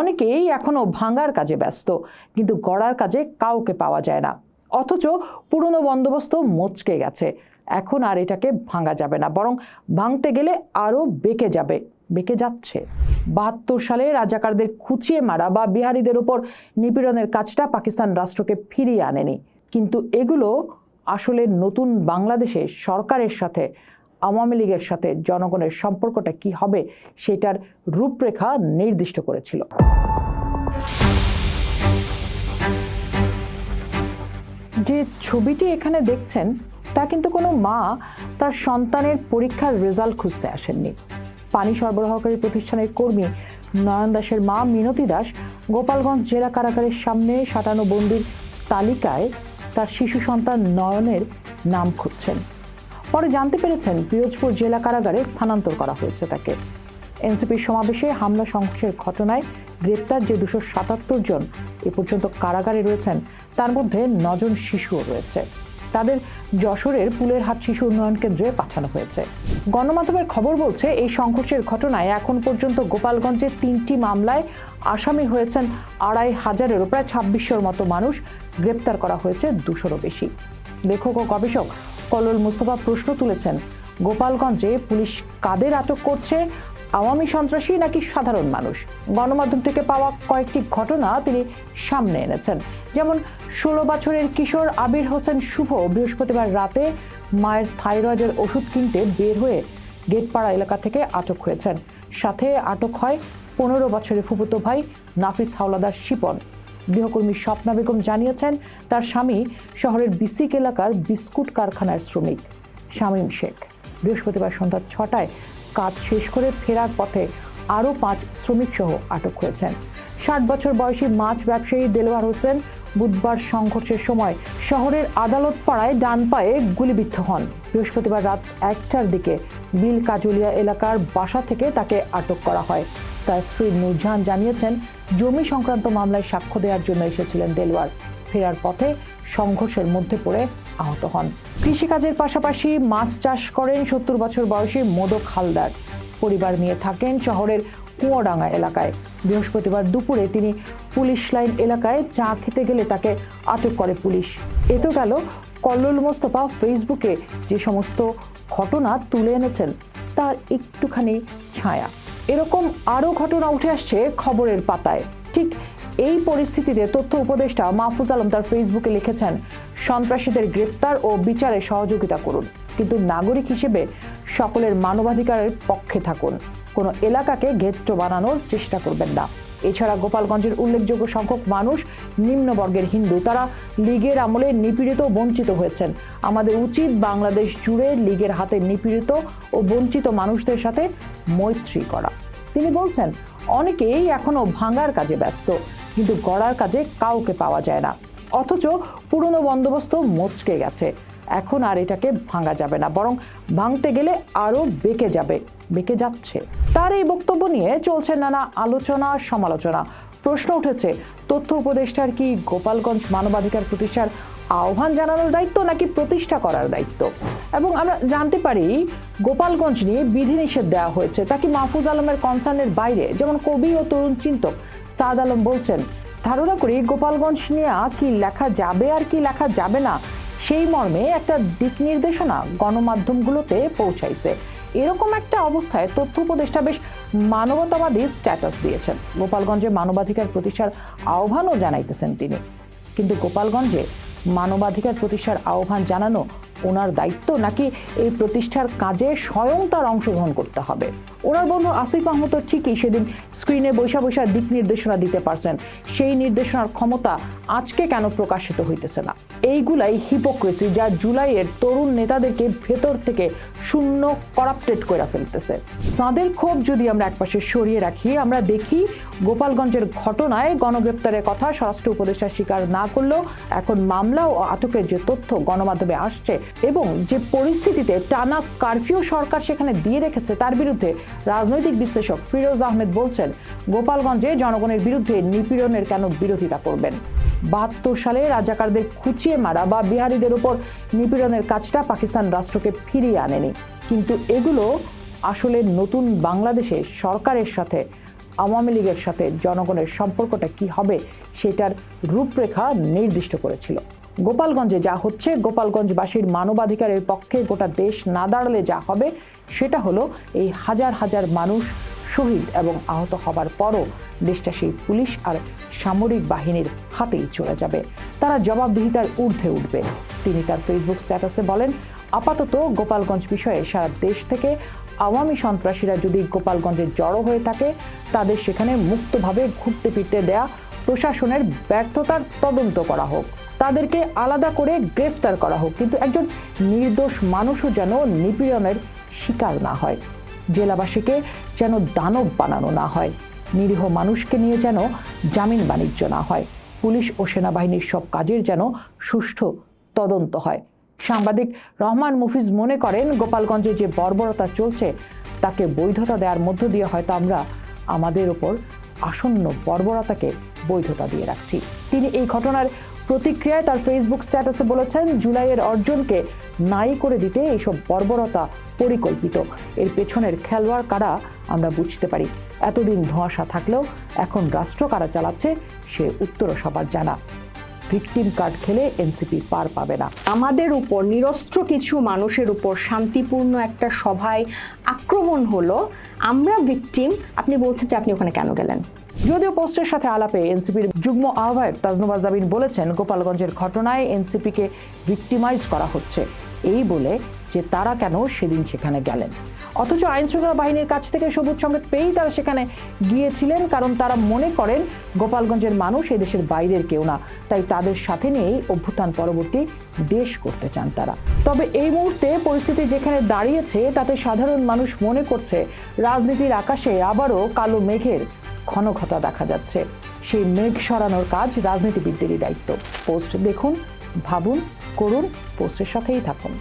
অনেকেই এখনও ভাঙার কাজে ব্যস্ত, কিন্তু গড়ার কাজে কাউকে পাওয়া যায় না। অথচ পুরনো বন্দোবস্ত মচকে গেছে। এখন আর এটাকে ভাঙা যাবে না, বরং ভাঙতে গেলে আরও বেঁকে যাবে, বেঁকে যাচ্ছে। বাহাত্তর সালে রাজাকারদের খুঁচিয়ে মারা বা বিহারীদের ওপর নিপীড়নের কাজটা পাকিস্তান রাষ্ট্রকে ফিরিয়ে আনেনি। কিন্তু এগুলো আসলে নতুন বাংলাদেশে সরকারের সাথে আওয়ামী লীগের সাথে জনগণের সম্পর্কটা কি হবে সেটার রূপরেখা নির্দিষ্ট করেছিল। যে ছবিটি এখানে দেখছেন, তা কিন্তু কোনো মা তার সন্তানের পরীক্ষার রেজাল্ট খুঁজতে আসেননি। পানি সরবরাহকারী প্রতিষ্ঠানের কর্মী নয়ন দাসের মা মিনতি দাস গোপালগঞ্জ জেলা কারাগারের সামনে সাটানো বন্দির তালিকায় তার শিশু সন্তান নয়নের নাম খুঁজছেন। পরে জানতে পেরেছেন পিরোজপুর জেলা কারাগারে স্থানান্তর করা হয়েছে তাকে। এনসিপির সমাবেশে হামলা সংঘর্ষের ঘটনায় গ্রেপ্তার যে দুশো সাতাত্তর জন এ পর্যন্ত কারাগারে রয়েছেন, তার মধ্যে নজন শিশুও রয়েছে। তাদের যশোরের পুলের হাট শিশু উন্নয়ন কেন্দ্রে পাঠানো হয়েছে। গণমাধ্যমের খবর বলছে, এই সংঘর্ষের ঘটনায় এখন পর্যন্ত গোপালগঞ্জে তিনটি মামলায় আসামি হয়েছেন আড়াই হাজারেরও প্রায় ছাব্বিশশোর মতো মানুষ। গ্রেপ্তার করা হয়েছে দুশোরও বেশি। লেখক ও গবেষক কলল মুস্তফা প্রশ্ন তুলেছেন, গোপালগঞ্জে পুলিশ কাদের আটক করছে? আওয়ামী সন্ত্রাসী নাকি সাধারণ মানুষ? গণমাধ্যম থেকে পাওয়া কয়েকটি ঘটনা তিনি সামনে এনেছেন, যেমন ষোলো বছরের কিশোর আবির হোসেন শুভ বৃহস্পতিবার রাতে মায়ের থাইরয়েডের ওষুধ কিনতে বের হয়ে গেটপাড়া এলাকা থেকে আটক হয়েছেন। সাথে আটক হয় পনেরো বছরের ফুফুতো ভাই নাফিস হাওলাদার শিপন। গৃহকর্মী স্বপ্না বেগম জানিয়েছেন, তার স্বামী শহরের বিসিক এলাকার বিস্কুট কারখানার শ্রমিক। শামীম শেখ, বৃহস্পতিবার সন্ধ্যা ছটায় কাজ শেষ করে ফেরার পথে আরও পাঁচ শ্রমিক সহ আটক হয়েছেন। ষাট বছর বয়সী মাছ ব্যবসায়ী দেলোয়ার হোসেন বুধবার সংঘর্ষের সময় শহরের আদালত পাড়ায় ডান পায়ে গুলিবিদ্ধ হন। বৃহস্পতিবার রাত একটার দিকে বিল কাজুলিয়া এলাকার বাসা থেকে তাকে আটক করা হয়। তার স্ত্রী নূরজাহান জানিয়েছেন, জমি সংক্রান্ত মামলায় সাক্ষ্য দেওয়ার জন্য এসেছিলেন দেলওয়ার ফেরার পথে সংঘর্ষের মধ্যে পড়ে আহত হন। কৃষিকাজের পাশাপাশি মাছ চাষ করেন সত্তর বছর বয়সী মোদক হালদার। পরিবার নিয়ে থাকেন শহরের কুয়াডাঙ্গা এলাকায়। বৃহস্পতিবার দুপুরে তিনি পুলিশ লাইন এলাকায় চা খেতে গেলে তাকে আটক করে পুলিশ। এ তো গেল কল্লোল মোস্তফা ফেসবুকে যে সমস্ত ঘটনা তুলে এনেছেন, তার একটুখানি ছায়া। এরকম আরও ঘটনা উঠে আসছে খবরের পাতায়। ঠিক এই পরিস্থিতিতে তথ্য উপদেষ্টা মাহফুজ আলম তার ফেসবুকে লিখেছেন, সন্ত্রাসীদের গ্রেফতার ও বিচারে সহযোগিতা করুন। কিন্তু নাগরিক হিসেবে সকলের মানবাধিকারের পক্ষে থাকুন। কোনো এলাকাকে ঘেট্টো বানানোর চেষ্টা করবেন না। এছাড়া গোপালগঞ্জের উল্লেখযোগ্য সংখ্যক মানুষ, নিম্নবর্গের হিন্দু, তারা লীগের আমলে নিপীড়িত বঞ্চিত হয়েছেন। আমাদের উচিত বাংলাদেশ জুড়ে লীগের হাতে নিপীড়িত ও বঞ্চিত মানুষদের সাথে মৈত্রী করা। তিনি বলছেন, অনেকেই এখনও ভাঙার কাজে ব্যস্ত, কিন্তু গড়ার কাজে কাউকে পাওয়া যায় না। অথচ পুরনো বন্দোবস্ত মচকে গেছে। এখন আর এটাকে ভাঙা যাবে না, বরং ভাঙতে গেলে আরও বেঁকে যাবে, বেঁকে যাচ্ছে। তার এই বক্তব্য নিয়ে চলছে নানা আলোচনা, সমালোচনা। প্রশ্ন উঠেছে, তথ্য উপদেষ্টার কি গোপালগঞ্জ মানবাধিকার প্রতিষ্ঠার আহ্বান জানানোর দায়িত্ব নাকি প্রতিষ্ঠা করার দায়িত্ব? এবং আমরা জানতে পারি, গোপালগঞ্জ নিয়ে বিধিনিষেধ দেওয়া হয়েছে, তা কি মাহফুজ আলমের কনসার্নের বাইরে? যেমন কবি ও তরুণ চিন্তক সাদ আলম বলছেন, ধারণা করি গোপালগঞ্জ নিয়ে কি লেখা যাবে আর কি লেখা যাবে না? সেই মর্মে একটা দিক নির্দেশনা গণমাধ্যমগুলোতে পৌঁছাইছে। এরকম একটা অবস্থায় তথ্য উপদেষ্টা বেশ মানবতাবাদী স্ট্যাটাস দিয়েছেন। গোপালগঞ্জে মানবাধিকার প্রতিষ্ঠার আহ্বানও জানাইতেছেন তিনি। কিন্তু গোপালগঞ্জে মানবাধিকার প্রতিষ্ঠার আহ্বান জানানো ওনার দায়িত্ব নাকি এই প্রতিষ্ঠার কাজে স্বয়ং তার অংশগ্রহণ করতে হবে? ওনার বন্ধু আসিফ আহমদ ঠিকই সেদিন স্ক্রিনে বৈশা বৈশা দিক নির্দেশনা দিতে পারছেন। সেই নির্দেশনার ক্ষমতা আজকে কেন প্রকাশিত হইতেছে না? এইগুলাই হিপোক্রেসি যা জুলাইয়ের তরুণ নেতাদেরকে ভেতর থেকে শূন্য করাপ্টেড করে ফেলতেছে। তাঁদের ক্ষোভ যদি আমরা একপাশে সরিয়ে রাখি, আমরা দেখি গোপালগঞ্জের ঘটনায় গণগ্রেপ্তারের কথা স্বরাষ্ট্র উপদেষ্টা স্বীকার না করলেও এখন মামলা ও আটকের যে তথ্য গণমাধ্যমে আসছে এবং যে পরিস্থিতিতে টানা কারফিউ সরকার সেখানে দিয়ে রেখেছে, তার বিরুদ্ধে রাজনৈতিক বিশ্লেষক ফিরোজ আহমেদ বলছেন, গোপালগঞ্জে জনগণের বিরুদ্ধে নিপীড়নের কেন বিরোধিতা করবেন? বাহাত্তর সালে রাজাকারদের খুঁচিয়ে মারা বা বিহারীদের উপর নিপীড়নের কাজটা পাকিস্তান রাষ্ট্রকে ফিরিয়ে আনেনি। কিন্তু এগুলো আসলে নতুন বাংলাদেশে সরকারের সাথে, আওয়ামী লীগের সাথে জনগণের সম্পর্কটা কি হবে সেটার রূপরেখা নির্দিষ্ট করেছিল। গোপালগঞ্জে যা হচ্ছে, গোপালগঞ্জবাসীর মানবাধিকারের পক্ষে গোটা দেশ না দাঁড়ালে যা হবে, সেটা হলো এই হাজার হাজার মানুষ শহীদ এবং আহত হবার পরও দেশটা সেই পুলিশ আর সামরিক বাহিনীর হাতেই চলে যাবে। তারা জবাবদিহিতার ঊর্ধ্বে উঠবে। তিনি তার ফেসবুক স্ট্যাটাসে বলেন, আপাতত গোপালগঞ্জ বিষয়ে সারা দেশ থেকে আওয়ামী সন্ত্রাসীরা যদি গোপালগঞ্জে জড়ো হয়ে থাকে, তাদের সেখানে মুক্তভাবে ঘুরতে ফিরতে দেয়া প্রশাসনের ব্যর্থতার তদন্ত করা হোক। তাদেরকে আলাদা করে গ্রেফতার করা হোক। কিন্তু একজন নির্দোষ মানুষও যেন নিপীড়নের শিকার না হয়। জেলাবাসীকে যেন দানব বানানো না হয়। নিরীহ মানুষকে নিয়ে যেন জামিন বাণিজ্য না হয়। পুলিশ ও সেনাবাহিনীর সব কাজের যেন সুষ্ঠু তদন্ত হয়। সাংবাদিক রহমান মুফিজ মনে করেন, গোপালগঞ্জে যে বর্বরতা চলছে, তাকে বৈধতা দেওয়ার মধ্য দিয়ে হয়তো আমরা আমাদের ওপর আসন্ন বর্বরতাকে বৈধতা দিয়ে রাখছি। তিনি এই ঘটনার প্রতিক্রিয়ায় তার ফেসবুক স্ট্যাটাসে বলেছেন, জুলাইয়ের অর্জনকে নাই করে দিতে এইসব বর্বরতা পরিকল্পিত। এর পেছনের খেলোয়াড় কারা, আমরা বুঝতে পারি। এতদিন ধোঁয়াশা থাকলেও এখন রাষ্ট্র কারা চালাচ্ছে, সে উত্তর সবার জানা। ভিকটিম কার্ড খেলে এনসিপি পার পাবে না। আমাদের উপর, নিরস্ত্র কিছু মানুষের উপর শান্তিপূর্ণ একটা সভায় আক্রমণ হলো। আমরা ভিকটিম, আপনি বলছেন যে আপনি ওখানে কেন গেলেন? যদিও পোস্টের সাথে আলাপে এনসিপির যুগ্ম আহ্বায়ক তাজনুবা জাবিন বলেছেন, গোপালগঞ্জের ঘটনায় এনসিপিকে ভিক্টিমাইজ করা হচ্ছে। এই বলে যে তারা কেন সেদিন সেখানে গেলেন। অথচ আইন শৃঙ্খলা বাহিনীর কাছ থেকে সবুজ সংকেত পেয়েই তারা সেখানে গিয়েছিলেন, কারণ তারা মনে করেন গোপালগঞ্জের মানুষ এই দেশের বাইরের কেউ না। তাই তাদের সাথে নিয়েই অভ্যুত্থান পরবর্তী দেশ করতে চান তারা। তবে এই মুহূর্তে পরিস্থিতি যেখানে দাঁড়িয়েছে, তাতে সাধারণ মানুষ মনে করছে, রাজনীতির আকাশে আবারও কালো মেঘের ঘনঘটা দেখা যাচ্ছে। সেই মেঘ সরানোর কাজ রাজনীতিবিদদেরই দায়িত্ব। পোস্ট দেখুন, ভাবুন, করুন, পোস্টের সাথেই থাকুন।